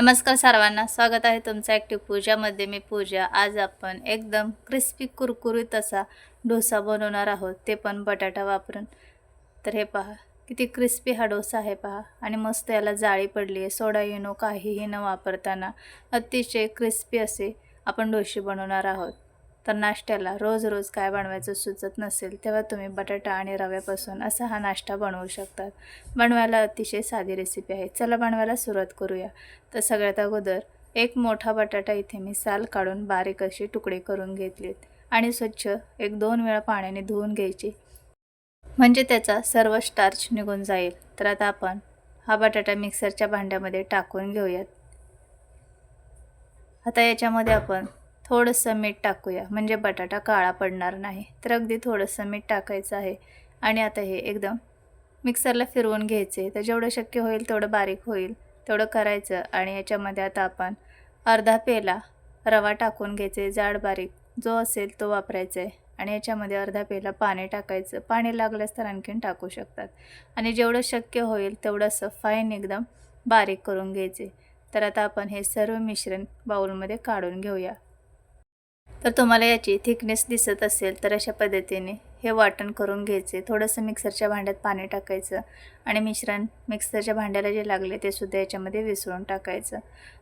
नमस्कार सर्वांना स्वागत आहे तुमचं ॲक्टिव्ह पूजामध्ये मी पूजा. आज आपण एकदम क्रिस्पी कुरकुरीत असा डोसा बनवणार आहोत. ते पण बटाटा वापरून. तर हे पहा किती क्रिस्पी हा डोसा आहे पहा. आणि मस्त याला जाळी पडली आहे. सोडा येणो काहीही न वापरताना अतिशय क्रिस्पी असे आपण डोसे बनवणार आहोत. तर नाश्त्याला रोज रोज काय बनवायचं सुचत नसेल तेव्हा तुम्ही बटाटा आणि रव्यापासून असा हा नाश्ता बनवू शकतात. बनवायला अतिशय साधी रेसिपी आहे. चला बनवायला सुरुवात करूया. तर सगळ्यात अगोदर एक मोठा बटाटा इथे मी साल काढून बारीक असे तुकडे करून घेतलेत आणि स्वच्छ एक दोन वेळा पाण्याने धुवून घ्यायची. म्हणजे त्याचा सर्व स्टार्च निघून जाईल. तर आता आपण हा बटाटा मिक्सरच्या भांड्यामध्ये टाकून घेऊयात. आता याच्यामध्ये आपण थोडंसं मीठ टाकूया. म्हणजे बटाटा काळा पडणार नाही. तर अगदी थोडंसं मीठ टाकायचं आहे. आणि आता हे एकदम मिक्सरला फिरवून घ्यायचे. तर जेवढं शक्य होईल तेवढं बारीक होईल. तेवढं करायचं. आणि याच्यामध्ये आता आपण अर्धा पेला रवा टाकून घ्यायचे. जाड बारीक जो असेल तो वापरायचा आहे. आणि याच्यामध्ये अर्धा पेला पाणी टाकायचं. पाणी लागल्यास तर आणखीन टाकू शकतात. आणि जेवढं शक्य होईल तेवढं असं फाईन एकदम बारीक करून घ्यायचे. तर आता आपण हे सर्व मिश्रण बाउलमध्ये काढून घेऊया. तर तुम्हाला याची थिकनेस दिसत असेल तर अशा पद्धतीने हे वाटण करून घ्यायचे. थोडंसं मिक्सरच्या भांड्यात पाणी टाकायचं आणि मिश्रण मिक्सरच्या भांड्याला जे लागले ते सुद्धा याच्यामध्ये विसळून टाकायचं.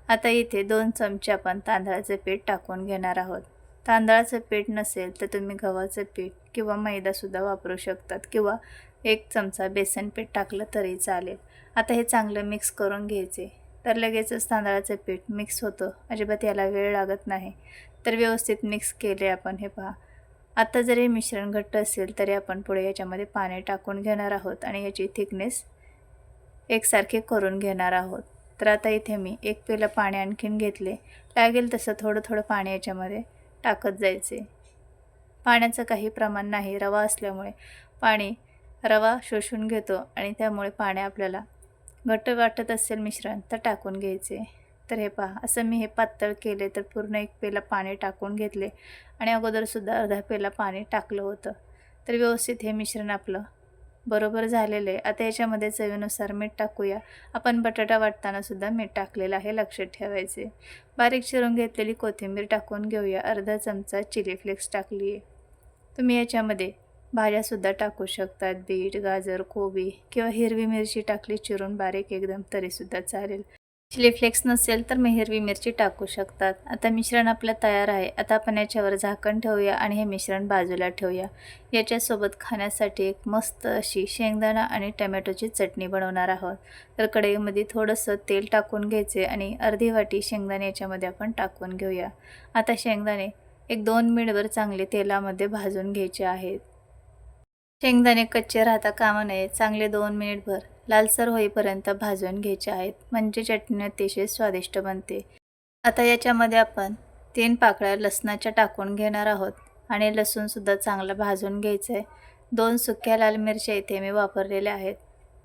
आता इथे दोन चमचे आपण तांदळाचं पीठ टाकून घेणार आहोत. तांदळाचं पीठ नसेल तर तुम्ही गव्हाचं पीठ किंवा मैदासुद्धा वापरू शकतात किंवा एक चमचा बेसन पीठ टाकलं तरी चालेल. आता हे चांगलं मिक्स करून घ्यायचे. तर लगेचच तांदळाचं पीठ मिक्स होतं. अजिबात याला वेळ लागत नाही. तर व्यवस्थित मिक्स केले आपण हे पहा. आता जर हे मिश्रण घट्ट असेल तरी आपण पुढे याच्यामध्ये पाणी टाकून घेणार आहोत आणि याची थिकनेस एकसारखे करून घेणार आहोत. तर आता इथे मी एक पेलं पाणी आणखीन घेतले. लागेल तसं थोडं थोडं पाणी याच्यामध्ये टाकत जायचे. पाण्याचं काही प्रमाण नाही रवा असल्यामुळे पाणी रवा शोषून घेतो आणि त्यामुळे पाणी आपल्याला घट्ट वाटत असेल मिश्रण तर टाकून घ्यायचे. तर हे पहा असं मी हे पातळ केले तर पूर्ण एक पेला पाणी टाकून घेतले आणि अगोदरसुद्धा अर्धा पेला पाणी टाकलं होतं. तर व्यवस्थित हे मिश्रण आपलं बरोबर झालेलं आहे. आता याच्यामध्ये चवीनुसार मीठ टाकूया. आपण बटाटा वाटताना सुद्धा मीठ टाकलेलं आहे लक्षात ठेवायचे. बारीक चिरून घेतलेली कोथिंबीर टाकून घेऊया. अर्धा चमचा चिली फ्लेक्स टाकली आहे. तुम्ही याच्यामध्ये भाज्यासुद्धा टाकू शकतात. बीट गाजर कोबी किंवा हिरवी मिरची टाकली चिरून बारीक एकदम तरीसुद्धा चालेल. चिली फ्लेक्स नसेल तर मी हिरवी मिरची टाकू शकतात. आता मिश्रण आपलं तयार आहे. आता आपण याच्यावर झाकण ठेवूया आणि हे मिश्रण बाजूला ठेवूया. याच्यासोबत खाण्यासाठी एक मस्त अशी शेंगदाणा आणि टमॅटोची चटणी बनवणार आहोत. तर कढईमध्ये थोडंसं तेल टाकून घ्यायचे आणि अर्धी वाटी शेंगदाणे याच्यामध्ये आपण टाकून घेऊया. आता शेंगदाणे एक दोन मिनिटभर चांगले तेलामध्ये भाजून घ्यायचे आहेत. शेंगदाणे कच्चे राहता कामा नये. चांगले दोन मिनिटभर लालसर होईपर्यंत भाजून घ्यायचे आहेत. म्हणजे चटणी अतिशय स्वादिष्ट बनते. आता याच्यामध्ये आपण तीन पाकळ्या लसणाच्या टाकून घेणार आहोत. आणि लसूणसुद्धा चांगलं भाजून घ्यायचं आहे दोन सुक्या लाल मिरच्या इथे मी वापरलेल्या आहेत.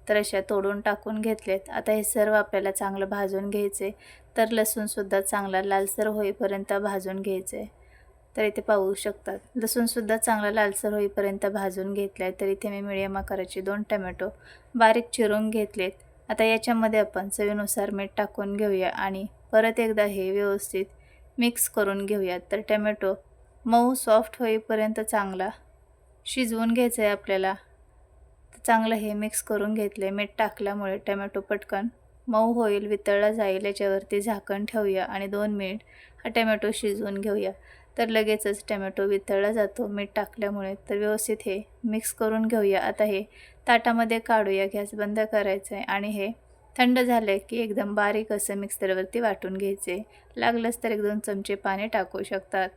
तर अशा तोडून टाकून घेतलेत. आता हे सर्व आपल्याला चांगलं भाजून घ्यायचे तर लसूणसुद्धा चांगला लालसर होईपर्यंत भाजून घ्यायचं आहे तर इथे पाहू शकतात. लसूणसुद्धा चांगला लालसर होईपर्यंत भाजून घेतला आहे तर इथे मी मिडियम आकाराचे दोन टमॅटो बारीक चिरून घेतलेत. आता याच्यामध्ये आपण चवीनुसार मीठ टाकून घेऊया आणि परत एकदा हे व्यवस्थित मिक्स करून घेऊयात. तर टमॅटो मऊ सॉफ्ट होईपर्यंत चांगला शिजवून घ्यायचं आहे आपल्याला. तर चांगलं हे मिक्स करून घेतले मीठ टाकल्यामुळे टमॅटो पटकन मऊ होईल वितळला जाईल. याच्यावरती झाकण ठेवूया आणि दोन मिनिट हा टमॅटो शिजवून घेऊया. तर लगेचच टमॅटो वितळला जातो. मीठ टाकल्यामुळे तर व्यवस्थित हे मिक्स करून घेऊया. आता हे ताटामध्ये काढूया. गॅस बंद करायचं आहे आणि हे थंड झालं की एकदम बारीक असं मिक्सरवरती वाटून घ्यायचे. लागलंच तर एक दोन चमचे पाणी टाकू शकतात.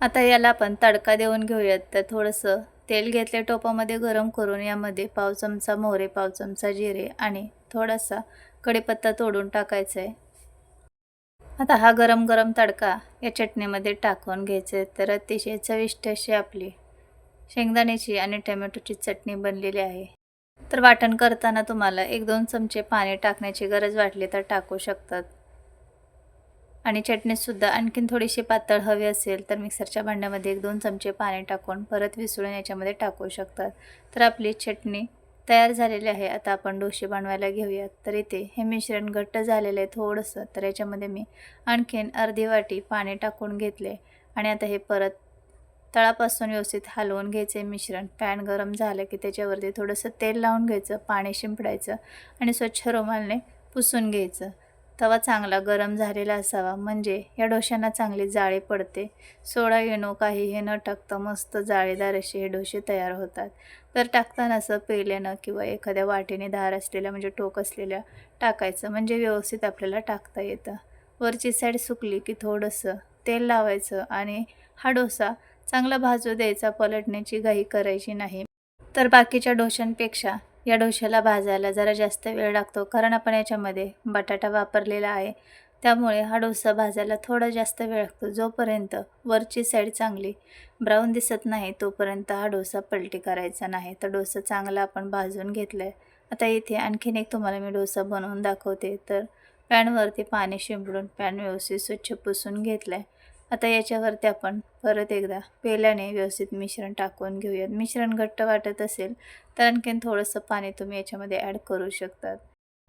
आता याला आपण तडका देऊन घेऊयात. तर थोडंसं तेल घेतले टोपामध्ये गरम करून. यामध्ये पाव चमचा मोहरे पाव चमचा जिरे आणि थोडासा कढीपत्ता तोडून टाकायचा आहे. आता हा गरम गरम तडका या चटणीमध्ये टाकून घ्यायचे तर अतिशय चविष्ट अशी आपली शेंगदाण्याची आणि टोमॅटोची चटणी बनलेली आहे. तर वाटण करताना तुम्हाला एक दोन चमचे पाणी टाकण्याची गरज वाटली तर टाकू शकतात. आणि चटणीसुद्धा आणखीन थोडीशी पातळ हवी असेल तर मिक्सरच्या भांड्यामध्ये एक दोन चमचे पाणी टाकून परत विसळून याच्यामध्ये टाकू शकतात. तर आपली चटणी तयार झालेले आहे. आता आपण डोसे बनवायला घेऊयात. तर इथे हे मिश्रण घट्ट झालेलं आहे थोडंसं. तर याच्यामध्ये मी आणखीन अर्धी वाटी पाणी टाकून घेतले. आणि आता हे परत तळापासून व्यवस्थित हलवून घ्यायचे मिश्रण. पॅन गरम झालं की त्याच्यावरती थोडंसं तेल लावून घ्यायचं. पाणी शिंपडायचं. आणि स्वच्छ रुमालने पुसून घ्यायचं. तवा चांगला गरम झालेला असावा. म्हणजे या डोश्यांना चांगले जाळे पडते. सोडा येणो काही हे न टाकता मस्त जाळीदार असे हे डोसे तयार होतात. तर टाकताना असं पेल्यानं किंवा एखाद्या वाटेने धार असलेल्या म्हणजे टोक असलेल्या टाकायचं. म्हणजे व्यवस्थित आपल्याला टाकता येतं. वरची साईड सुकली की थोडंसं तेल लावायचं आणि हा डोसा चांगला भाजू द्यायचा. पलटण्याची घाई करायची नाही. तर बाकीच्या डोशांपेक्षा या डोश्याला भाजायला जरा जास्त वेळ लागतो कारण आपण याच्यामध्ये बटाटा वापरलेला आहे. त्यामुळे हा डोसा भाजायला थोडा जास्त वेळ लागतो जोपर्यंत वरची साईड चांगली ब्राऊन दिसत नाही तोपर्यंत हा डोसा पलटी करायचा नाही. तर डोसा चांगला आपण भाजून घेतला आहे आता इथे आणखीन एक तुम्हाला मी डोसा बनवून दाखवते. तर पॅनवरती पाणी शिंपडून पॅन व्यवस्थित स्वच्छ पुसून घेतलं आहे आता याच्यावरती आपण परत एकदा पेल्याने व्यवस्थित मिश्रण टाकून घेऊयात. मिश्रण घट्ट वाटत असेल तर आणखीन थोडंसं पाणी तुम्ही याच्यामध्ये ॲड करू शकतात.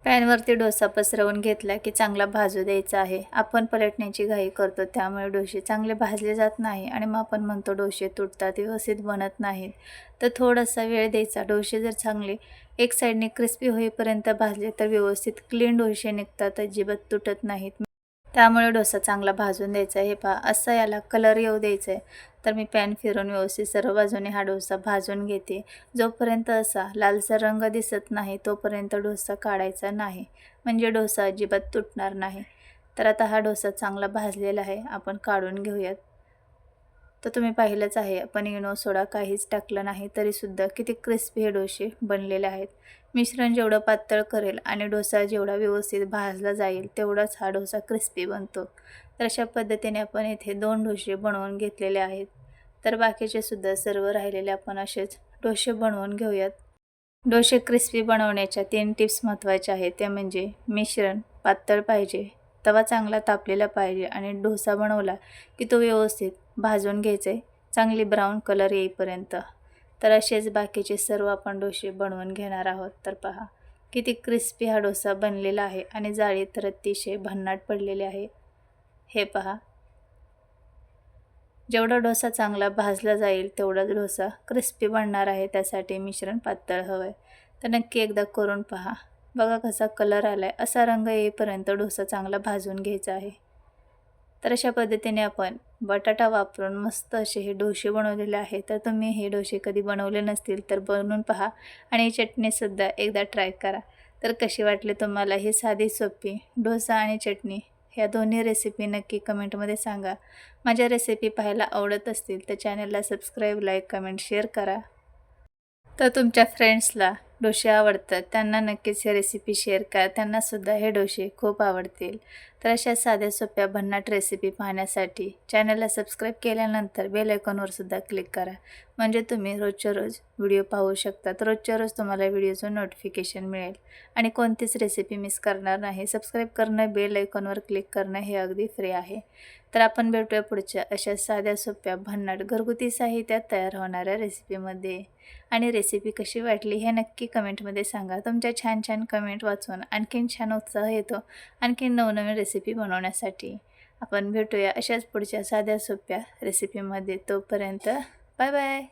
पॅनवरती डोसा पसरवून घेतला की चांगला भाजू द्यायचा आहे. आपण पलटण्याची घाई करतो त्यामुळे डोसे चांगले भाजले जात नाही आणि मग आपण म्हणतो डोसे तुटतात व्यवस्थित बनत नाहीत. तर थोडासा वेळ द्यायचा. डोसे जर चांगले एक साईडने क्रिस्पी होईपर्यंत भाजले तर व्यवस्थित क्लीन डोसे निघतात. अजिबात तुटत नाहीत. त्यामुळे डोसा चांगला भाजून द्यायचा आहे. हे पहा असं याला कलर येऊ द्यायचा आहे तर मी पॅन फिरून व्यवस्थित सर्व बाजूने हा डोसा भाजून घेते. जोपर्यंत असा लालसर रंग दिसत नाही तोपर्यंत डोसा काढायचा नाही. म्हणजे डोसा अजिबात तुटणार नाही. तर आता हा डोसा चांगला भाजलेला आहे. आपण काढून घेऊयात. तर तुम्ही पाहिलंच आहे आपण इनो सोडा काहीच टाकलं नाही तरीसुद्धा किती क्रिस्पी हे डोसे बनलेले आहेत. मिश्रण जेवढं पातळ करेल आणि डोसा जेवढा व्यवस्थित भाजला जाईल तेवढाच हा डोसा क्रिस्पी बनतो. तर अशा पद्धतीने आपण इथे दोन डोसे बनवून घेतलेले आहेत. तर बाकीचे सुद्धा सर्व राहिलेले आपण असेच डोसे बनवून घेऊयात. डोसे क्रिस्पी बनवण्याच्या तीन टिप्स महत्त्वाच्या आहेत. त्या म्हणजे मिश्रण पातळ पाहिजे तवा चांगला तापलेला पाहिजे आणि डोसा बनवला की तो व्यवस्थित भाजून घ्यायचे चांगली ब्राऊन कलर येईपर्यंत. तर असेच बाकीचे सर्व आपण डोसे बनवून घेणार आहोत. तर पहा किती क्रिस्पी हा डोसा बनलेला आहे आणि जाळी तर अतिशय भन्नाट पडलेले आहे. हे पहा. जेवढा डोसा चांगला भाजला जाईल तेवढाच डोसा क्रिस्पी बनणार आहे. त्यासाठी मिश्रण पातळ हवं आहे तर नक्की एकदा करून पहा. बघा कसा कलर आला आहे असा रंग येईपर्यंत डोसा चांगला भाजून घ्यायचा आहे. तर अशा पद्धतीने आपण बटाटा वापरून मस्त असे हे डोसे बनवलेले आहे तर तुम्ही हे डोसे कधी बनवले नसतील तर बनवून पहा आणि ही चटणीसुद्धा एकदा ट्राय करा. तर कशी वाटली तुम्हाला ही साधी सोपी डोसा आणि चटणी? ह्या दोन्ही रेसिपी नक्की कमेंटमध्ये सांगा. माझ्या रेसिपी पाहायला आवडत असतील तर चॅनलला सबस्क्राईब लाईक कमेंट शेअर करा. तर तुमच्या फ्रेंड्सला डोसे आवडतात. त्यांना नक्कीच हे रेसिपी शेअर करा. त्यांनासुद्धा हे डोसे खूप आवडतील. तर अशा साध्या सोप्या भन्नाट रेसिपी पाहण्यासाठी चॅनलला सबस्क्राईब केल्यानंतर बेलायकॉनवरसुद्धा क्लिक करा. म्हणजे तुम्ही रोजच्या रोज व्हिडिओ पाहू शकता. तर रोजच्या रोज तुम्हाला व्हिडिओचं नोटिफिकेशन मिळेल. आणि कोणतीच रेसिपी मिस करणार नाही. सबस्क्राईब करणं बेल आयकॉनवर क्लिक करणं हे अगदी फ्री आहे. तर आपण भेटूया पुढच्या अशा साध्या सोप्या भन्नाट घरगुती साहित्यात तयार होणाऱ्या रेसिपीमध्ये आणि रेसिपी कशी वाटली हे नक्की कमेंटमध्ये सांगा. तुमच्या छान छान कमेंट वाचून आणखीन छान उत्साह येतो आणखीन नवनवीन रेसिपी बनवण्यासाठी. आपण भेटूया अशाच पुढच्या साध्या सोप्या रेसिपीमध्ये तोपर्यंत बाय बाय